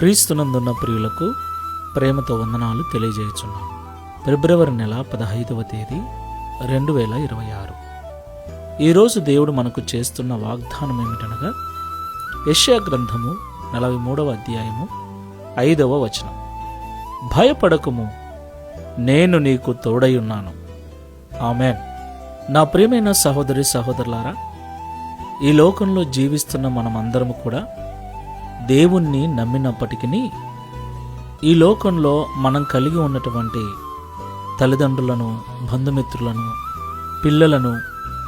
క్రీస్తునందున్న ప్రియులకు ప్రేమతో వందనాలు తెలియజేయుచున్నాం. ఫిబ్రవరి నెల పదహైదవ తేదీ రెండు వేల ఇరవై ఆరు. ఈరోజు దేవుడు మనకు చేస్తున్న వాగ్దానం ఏమిటనగా యష్యా గ్రంథము నలభై మూడవ అధ్యాయము ఐదవ వచనం. భయపడకుము నేను నీకు తోడై ఉన్నాను. ఆమెన్. నా ప్రియమైన సహోదరి సహోదరులారా ఈ లోకంలో జీవిస్తున్న మనమందరము కూడా దేవుణ్ణి నమ్మినప్పటికీ ఈ లోకంలో మనం కలిగి ఉన్నటువంటి తల్లిదండ్రులను బంధుమిత్రులను పిల్లలను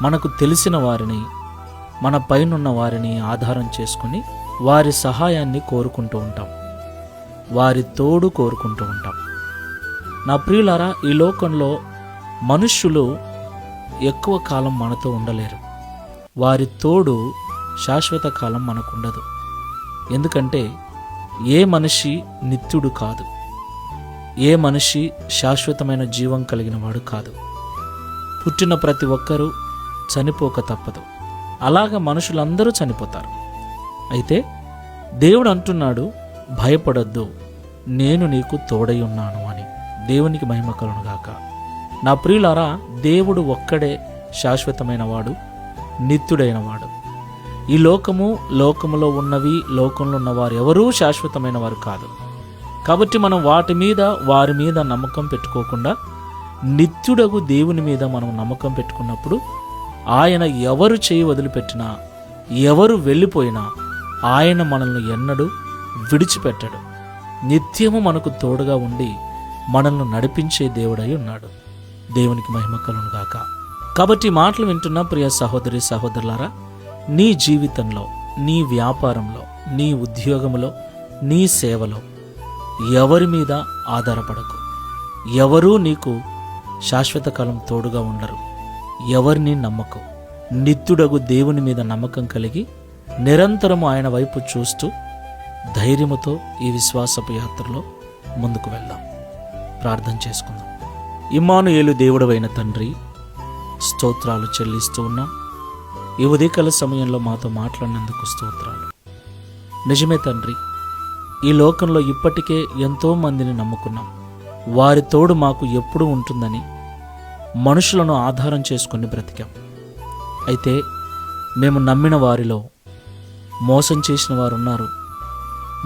మనకు తెలిసిన వారిని మన పైనున్న వారిని ఆధారం చేసుకుని వారి సహాయాన్ని కోరుకుంటూ ఉంటాం. వారి తోడు కోరుకుంటూ ఉంటాం. నా ప్రియులారా ఈ లోకంలో మనుష్యులు ఎక్కువ కాలం మనతో ఉండలేరు. వారి తోడు శాశ్వత కాలం మనకుండదు ఎందుకంటే ఏ మనిషి నిత్యుడు కాదు. ఏ మనిషి శాశ్వతమైన జీవం కలిగిన వాడు కాదు. పుట్టిన ప్రతి ఒక్కరూ చనిపోక తప్పదు. అలాగ మనుషులందరూ చనిపోతారు. అయితే దేవుడు అంటున్నాడు భయపడొద్దు. నేను నీకు తోడై ఉన్నాను అని. దేవునికి మహిమ గాక. నా ప్రియులారా దేవుడు ఒక్కడే శాశ్వతమైన వాడు నిత్యుడైన వాడు. ఈ లోకము లోకములో ఉన్నవి లోకంలో ఉన్న వారు ఎవరూ శాశ్వతమైన వారు కాదు. కాబట్టి మనం వాటి మీద వారి మీద నమ్మకం పెట్టుకోకుండా నిత్యుడగు దేవుని మీద మనం నమ్మకం పెట్టుకున్నప్పుడు ఆయన ఎవరు చేయి వదిలిపెట్టినా ఎవరు వెళ్ళిపోయినా ఆయన మనల్ని ఎన్నడూ విడిచిపెట్టడు. నిత్యము మనకు తోడుగా ఉండి మనల్ని నడిపించే దేవుడై ఉన్నాడు. దేవునికి మహిమ కలును గాక కాబట్టి మాటలు వింటున్న ప్రియ సహోదరి సహోదరులారా నీ జీవితంలో నీ వ్యాపారంలో నీ ఉద్యోగంలో నీ సేవలో ఎవరి మీద ఆధారపడకు. ఎవరూ నీకు శాశ్వత కాలం తోడుగా ఉండరు. ఎవరిని నమ్మకు. నిత్యుడగు దేవుని మీద నమ్మకం కలిగి నిరంతరము ఆయన వైపు చూస్తూ ధైర్యముతో ఈ విశ్వాసపు యాత్రలో ముందుకు వెళ్దాం. ప్రార్థన చేసుకుందాం. ఇమ్మానుయేలు దేవుడవైన తండ్రి స్తోత్రాలు చెల్లిస్తూ ఉన్నాం. ఈ ఉదయకాల సమయంలో మాతో మాట్లాడినందుకు స్తోత్రాలు. నిజమే తండ్రి ఈ లోకంలో ఇప్పటికే ఎంతో మందిని నమ్ముకున్నాం. వారి తోడు మాకు ఎప్పుడు ఉంటుందని మనుషులను ఆధారం చేసుకుని బ్రతికాం. అయితే మేము నమ్మిన వారిలో మోసం చేసిన వారు ఉన్నారు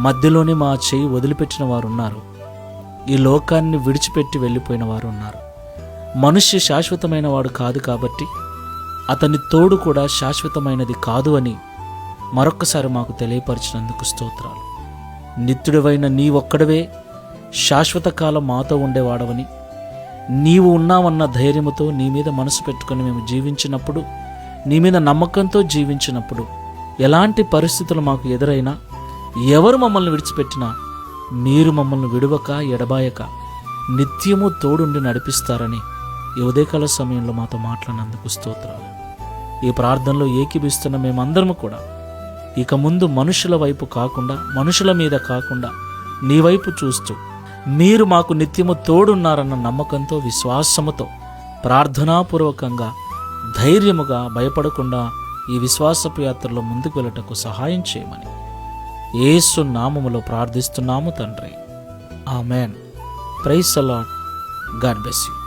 మధ్యలోనే మా చేయి వదిలిపెట్టిన వారు ఉన్నారు ఈ లోకాన్ని విడిచిపెట్టి వెళ్ళిపోయిన వారు ఉన్నారు మనుష్య శాశ్వతమైన వాడు కాదు కాబట్టి అతని తోడు కూడా శాశ్వతమైనది కాదు అని మరొక్కసారి మాకు తెలియపరిచినందుకు స్తోత్రాలు. నిత్యుడివైన నీ ఒక్కడవే శాశ్వత కాలం మాతో ఉండేవాడవని నీవు ఉన్నావన్న ధైర్యముతో నీ మీద మనసు పెట్టుకొని మేము జీవించినప్పుడు నీ మీద నమ్మకంతో జీవించినప్పుడు ఎలాంటి పరిస్థితులు మాకు ఎదురైనా ఎవరు మమ్మల్ని విడిచిపెట్టినా మీరు మమ్మల్ని విడువక ఎడబాయక నిత్యము తోడుండి నడిపిస్తారని ఈ ఉదయకాల సమయంలో మాతో మాట్లాడినందుకు స్తోత్రాలు. ఈ ప్రార్థనలో ఏకీభిస్తున్న మేమందరము కూడా ఇక ముందు మనుషుల వైపు కాకుండా మనుషుల మీద కాకుండా నీ వైపు చూస్తూ మీరు మాకు నిత్యము తోడున్నారన్న నమ్మకంతో విశ్వాసముతో ప్రార్థనాపూర్వకంగా ధైర్యముగా భయపడకుండా ఈ విశ్వాసపు యాత్రలో ముందుకు వెళ్ళటకు సహాయం చేయమని ఏసు నామములో ప్రార్థిస్తున్నాము తండ్రి. Amen. Praise a lot God bless you.